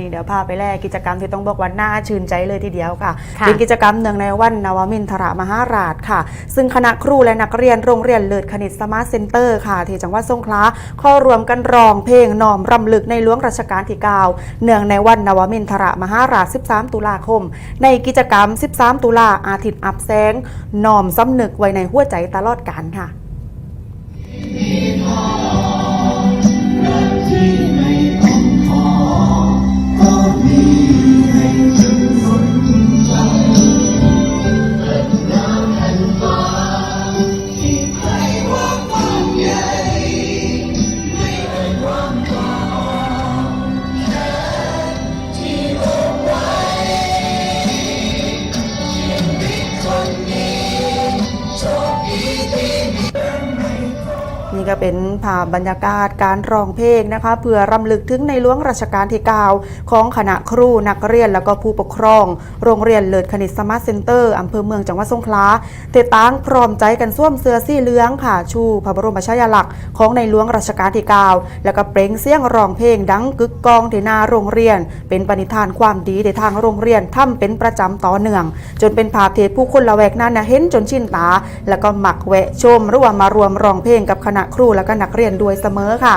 นี้เดี๋ยวพาไปแลกกิจกรรมที่ต้องบอกว่าน่าชื่นใจเลยทีเดียวค่ะค่ะ เป็นกิจกรรมเนื่องในวันนวมินทรมหาราชค่ะ ซึ่งคณะครูและนักเรียนโรงเรียนเลิศคณิตสมาร์ทเซ็นเตอร์ค่ะ ที่จังหวัดสงขลาเข้ารวมกันร้องเพลงนอมรำลึกในหลวงรัชกาลที่9เนื่องในวันนวมินทรมหาราช 13 ตุลาคม ในกิจกรรม 13 ตุลาอาทิตย์อับแสงนอมสำนึกไว้ในหัวใจตลอดกาลค่ะนี่ ก็เป็นภาพบรรยากาศการร้องเพลงนะคะเพื่อรำลึกถึงในหลวงรัชกาลที่ 9 ของคณะครูนักเรียนแล้วก็ผู้ปกครอง โรงเรียนเลิศคณิตสมาร์ทเซ็นเตอร์อำเภอเมืองจังหวัดสงขลาเตตั้งพร้อมใจกันสวมเสื้อสีเหลืองค่ะชูพระบรมฉายาลักษณ์ของในหลวงรัชกาลที่ 9 แล้วก็เปล่งเสียงร้องเพลงดังกึกกองที่หนาโรงเรียน เป็นปณิธานความดีในทางโรงเรียนทำเป็นประจำต่อเนื่อง จนเป็นภาพเทผู้คนละแวกนั้นนะเห็นจนชินตา แล้วก็หมักแวะชมหรือว่ามารวมร้องเพลงกับคณะรูและก็นักเรียนด้วยเสมอค่ะ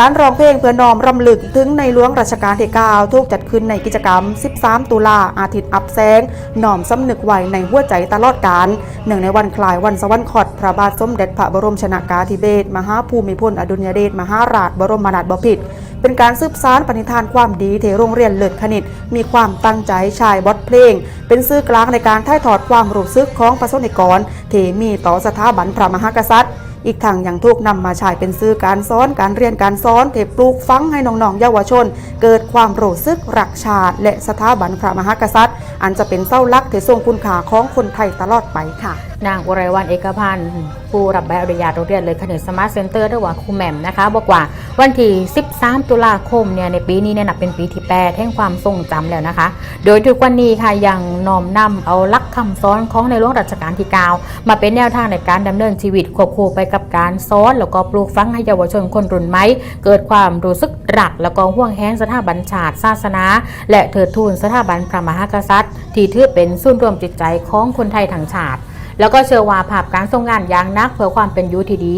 การร้องเพลงเพื่อน้อมรำลึกถึงในหลวงรัชกาลที่ 9 ถูกจัดขึ้นในกิจกรรม 13 ตุลาอาทิตย์อับแสงน้อมสำนึกไว้ในหัวใจตลอดกาลเนื่งในวันคลายวันสวรรคตพระบาทสมเด็จพระบรมชนากาธิเบศรมหาภูมิพลอดุลยเดชมหาราชบรมนาถบพิตรเป็นการสืบสานปณิธานความดีที่โรงเรียนเลิศคณิต มีความตั้งใจชายบทเพลง เป็นสื่อกลางในการถ่ายทอดความรู้สึกของประสบนิกรที่มีต่อสถาบันพระมหากษัตริย์ อีกทางยังถูกนำมาใช้เป็นสื่อการสอนการเรียนการสอนเทปลูกฟังให้น้องๆเยาวชน เกิดความรู้สึกรักชาติ และสถาบันพระมหากษัตริย์ อันจะเป็นเส้าหลักที่ทรงคุณค่าของคนไทยตลอดไปค่ะ นางอุไรวันเอกพันธ์ผู้รับใบอนุญาตโรงเรียนเลยคณิตสมาร์ทเซ็นเตอร์รือว่างครูแหม่มนะคะ บอกว่าวันที่ 13 ตุลาคมเนี่ยในปีนี้เนี่ยนับเป็นปีที่8แห่งความทรงจำแล้วนะคะ โดยทุกวันนี้ค่ะยังน้อมนำเอาลักคำสอนของในหลวงรัชกาลที่ 9 มาเป็นแนวทางในการดำเนินชีวิตควบคู่ไปกับการสอนแล้วก็ปลูกฝังให้เยาวชนคนรุ่นใหม่เกิดความรู้สึกรัก แล้วก็ห่วงแหนสถาบันชาติศาสนา และเถิดทูนสถาบันพระมหากษัตริย์ ที่ถือเป็นศูนย์รวมจิตใจของคนไทยทั้งชาติ แล้วก็เชื่อว่าภาพการทรงงานอย่างนักเพื่อความเป็นยุที่ดี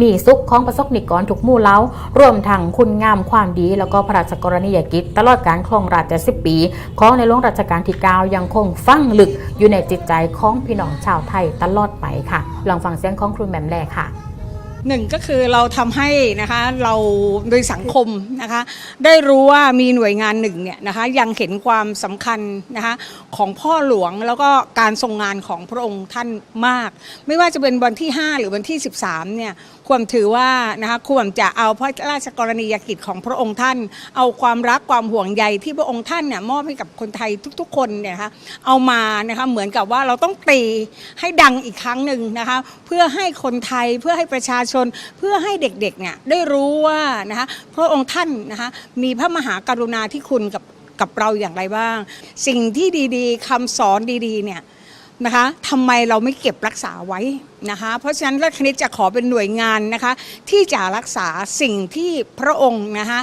มีสุขของประสบนิกรทุกมู่เล้ารวมทั้งคุณงามความดี แล้วก็พระราชกรณียกิจ ตลอดการครองราชสิบปี ของในหลวงรัชกาลที่9ยังคงฝังลึกอยู่ในจิตใจของพี่น้องชาวไทยตลอดไปค่ะ ลองฟังเสียงของครูแหม่มแลค่ะ หนึ่งก็คือเราทำให้นะคะเราโดยสังคมนะคะได้รู้ว่ามีหน่วยงานหนึ่งเนี่ยนะคะยังเห็นความสำคัญนะคะของพ่อหลวงแล้วก็การทรงงานของพระองค์ท่านมาก ไม่ว่าจะเป็นวันที่ 5 หรือวันที่ 13เนี่ยควรถือว่านะคะควรจะเอาพระราชกรณียกิจของพระองค์ท่าน เอาความรักความห่วงใยที่พระองค์ท่านเนี่ยมอบให้กับคนไทยทุกๆ คนเนี่ยนะคะเอามานะคะเหมือนกับว่าเราต้องตีให้ดังอีกครั้งหนึ่งนะคะเพื่อให้คนไทยเพื่อให้ประชาชน เพื่อให้เด็กๆเนี่ยได้รู้ว่านะคะพระองค์ท่านนะคะมีพระมหากรุณาธิคุณกับกับเราอย่างไรบ้าง สิ่งที่ดีๆคำสอนดีๆเนี่ย นะคะทำไมเราไม่เก็บรักษาไว้นะคะ เพราะฉะนั้นรัฐคณิตจะขอเป็นหน่วยงานนะคะ ที่จะรักษาสิ่งที่พระองค์นะคะ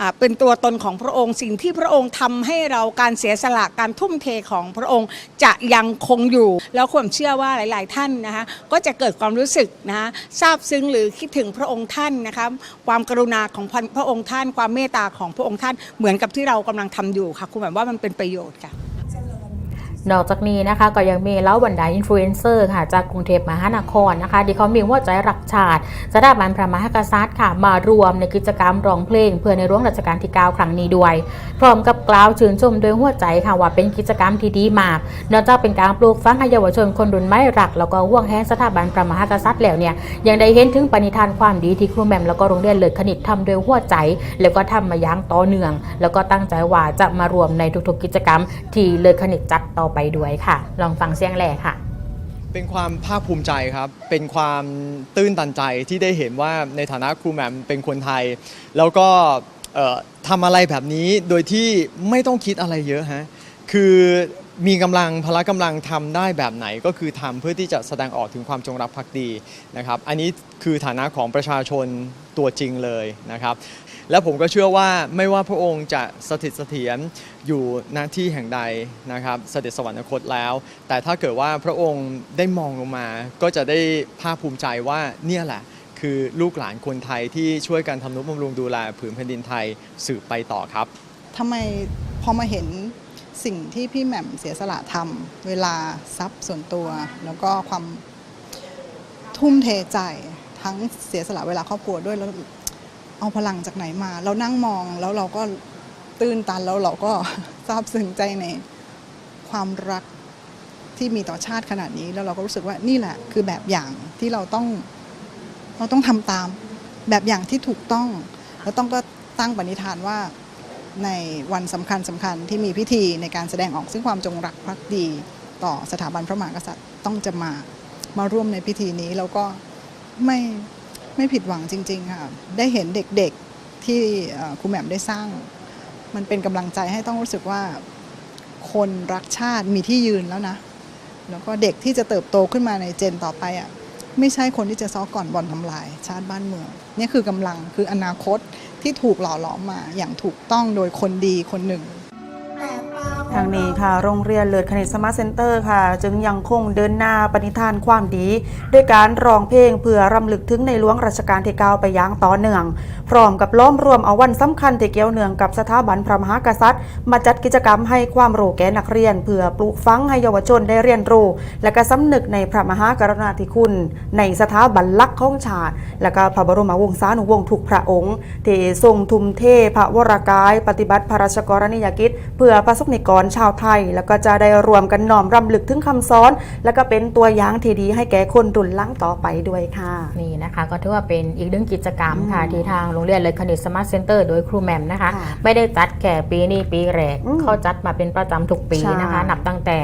อ่าเป็นตัวตนของพระองค์ สิ่งที่พระองค์ทำให้เราการเสียสละการทุ่มเทของพระองค์จะยังคงอยู่ แล้วความเชื่อว่าหลาย ๆ ท่านนะคะ ก็จะเกิดความรู้สึกนะคะซาบซึ้งหรือคิดถึงพระองค์ท่านนะคะความกรุณาของพระองค์ท่าน ความเมตตาของพระองค์ท่านเหมือนกับที่เรากำลังทำอยู่ค่ะคุณหมายว่ามันเป็นประโยชน์ค่ะ นอกจากนี้นะคะก็ยังมีเล้าบรรดาอินฟลูเอนเซอร์ค่ะจากกรุงเทพมหานครนะคะ ที่เขามีหัวใจรักชาติสถาบันพระมหากษัตริย์ค่ะ มารวมในกิจกรรมร้องเพลง เพื่อในร่วงรัชกาลที่ 9 ครั้งนี้ด้วย พร้อมกับกล่าวชื่นชมโดยหัวใจค่ะว่าเป็นกิจกรรมที่ดีมากนอกจากเป็นการปลูกฝังให้เยาวชนคนรุ่นใหม่รัก แล้วก็ห่วงแหนสถาบันพระมหากษัตริย์แล้วเนี่ยยังได้เห็นถึงปณิธานความดีที่ครูแมมแล้วก็โรงเรียนเลิศคณิตทำโดยหัวใจ แล้วก็ทำมาอย่างต่อเนื่อง แล้วก็ตั้งใจว่าจะมารวมในทุกๆกิจกรรม ที่เลิศคณิตจัดต่อไปด้วยค่ะ ลองฟังเสียงแหล่ค่ะ เป็นความภาคภูมิใจครับ เป็นความตื้นตันใจที่ได้เห็นว่าในฐานะครูแหม่มเป็นคนไทย แล้วก็ทำอะไรแบบนี้โดยที่ไม่ต้องคิดอะไรเยอะฮะ คือมีกำลังพละกำลังทำได้แบบไหนก็คือทำเพื่อที่จะแสดงออกถึงความจงรักภักดีนะครับ อันนี้คือฐานะของประชาชนตัวจริงเลยนะครับ และผมก็เชื่อว่าไม่ว่าพระองค์จะสถิตเสถียรอยู่ณที่แห่งใดนะครับเสด็จสวรรคตแล้ว แต่ถ้าเกิดว่าพระองค์ได้มองลงมา ก็จะได้ภาคภูมิใจว่าเนี่ยแหละคือลูกหลานคนไทยที่ช่วยกันทำนุบำรุงดูแลผืนแผ่นดินไทยสืบไปต่อครับทำไมพอมาเห็นสิ่งที่พี่แหม่มเสียสละทำเวลาทรัพย์ส่วนตัว แล้วก็ความทุ่มเทใจทั้งเสียสละเวลาครอบครัวด้วยแล้ว เอาพลังจากไหนมา เรานั่งมองแล้วเราก็ตื้นตันแล้วเราก็ซาบซึ้งใจในความรักที่มีต่อชาติขนาดนี้ แล้วเราก็รู้สึกว่านี่แหละคือแบบอย่างที่เราต้องเราต้องทำตามแบบอย่างที่ถูกต้อง แล้วต้องก็ตั้งปณิธานว่าในวันสำคัญสำคัญที่มีพิธีในการแสดงออกซึ่งความจงรักภักดีต่อสถาบันพระมหากษัตริย์ต้องจะมามาร่วมในพิธีนี้แล้วก็ไม่ ไม่ผิดหวังจริง ๆ ค่ะ ได้เห็นเด็กๆที่ครูแหม่มได้สร้าง มันเป็นกำลังใจให้ต้องรู้สึกว่าคนรักชาติมีที่ยืนแล้วนะ แล้วก็เด็กที่จะเติบโตขึ้นมาในเจนต่อไปอะไม่ใช่คนที่จะซ้อก่อนบอลทำลาย ชาติบ้านเมืองนี่คือกำลังคืออนาคตที่ถูกหล่อหลอมมาอย่างถูกต้องโดยคนดีคนหนึ่ง ทางนี้ค่ะ โรงเรียนเลิศคณิตสมาร์ทเซ็นเตอร์ค่ะ จึงยังคงเดินหน้าปณิธานความดีด้วยการร้องเพลงเพื่อรำลึกถึงในหลวงรัชกาลที่9ไปอย่างต่อเนื่อง พร้อมกับล้อมรวมเอาวันสำคัญที่เกี่ยวเนื่องกับสถาบันพระมหากษัตริย์ มาจัดกิจกรรมให้ความรู้แก่นักเรียน เพื่อปลูกฝังให้เยาวชนได้เรียนรู้ และก็สำนึกในพระมหากรุณาธิคุณ ในสถาบันลักของชาติ และก็พระบรมวงศานุวงศ์ทุกพระองค์ที่ทรงทุ่มเทพระวรากาย ปฏิบัติพระราชกรณียกิจ เพื่อประสบนิกรชาวไทย แล้วก็จะได้รวมกันน้อมรำลึกถึงคำสอน และก็เป็นตัวอย่างที่ดีให้แก่คนรุ่นหลังต่อไปด้วยค่ะ นี่นะคะ ก็ถือว่าเป็นอีกหนึ่งกิจกรรมค่ะที่ทางโรงเรียนเลยคณิตสมาร์ทเซ็นเตอร์โดยครูแหมมนะคะค่ะไม่ได้จัดแค่ปีนี้ปีแรกอืมเขาจัดมาเป็นประจำทุกปีนะคะใช่นับตั้งแต่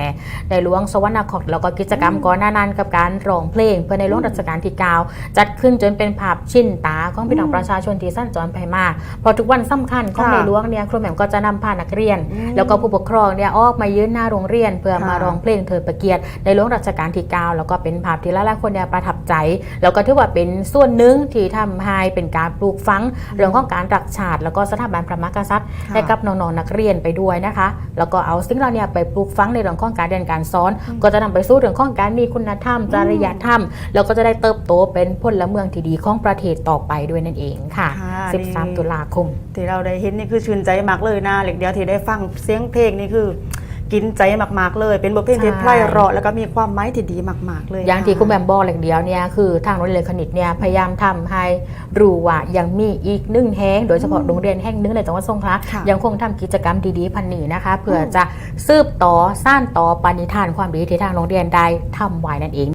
ในหลวงสวรรคตแล้วก็กิจกรรมก่อนหน้านั้นกับการร้องเพลง เพื่อในหลวงรัชกาลที่9จัดขึ้นจนเป็นภาพชินตาของพี่น้องประชาชนที่สั้นจรไปมาพอทุกวันสำคัญของค่ะในหลวงเนี่ยครูแหมมก็จะนำพานักเรียนอืมแล้วก็ผู้ปกครองเนี่ยออกมายืนหน้าโรงเรียน เพื่อค่ะมาร้องเพลงเทิดพระเกียรติในหลวงรัชกาลที่ 9 แล้วก็เป็นภาพที่หลายๆคนเนี่ยประทับใจ แล้วก็ถือว่าเป็นส่วนหนึ่งที่ทำให้เป็นการปลูกฝังเรื่องของการรักชาติ แล้วก็สถาบันพระมหากษัตริย์ค่ะให้กับน้องๆนักเรียนไปด้วยนะคะ แล้วก็เอาสิ่งเหล่านี้ไปปลูกฝังในเรื่องของการเรียนการสอน ก็จะนำไปสู่เรื่องของการมีคุณธรรมจริยธรรม แล้วก็จะได้เติบโตเป็นพลเมืองที่ดีของประเทศต่อไปด้วยนั่นเองค่ะค่ะ13 ตุลาคม ที่เราได้เห็นนี่คือชื่นใจมากเลยนะเหล็กเดียวที่ได้ฟังเสียงเพลงนี่คือกินใจมากๆเลย เป็นบทเพลงที่ใช่ไพเราะแล้วก็มีความหมายที่ดีมากๆ เลยอย่างที่ะคุณแบมบอกอย่างเดียวเนี่ยคือทางโรงเรียนคณิตเนี่ยพยายามทำให้รู้ว่ายังมีอีกหนึ่งแห่งโดยเฉพาะโรงเรียนแห่งหนึ่งในจังหวัดสงขลาค่ะยังคงทำกิจกรรมดีๆพันนี้นะคะเพื่อจะสืบต่อสร้างต่อปณิธานความดีที่ทางโรงเรียนได้ทำไว้นั่นเอง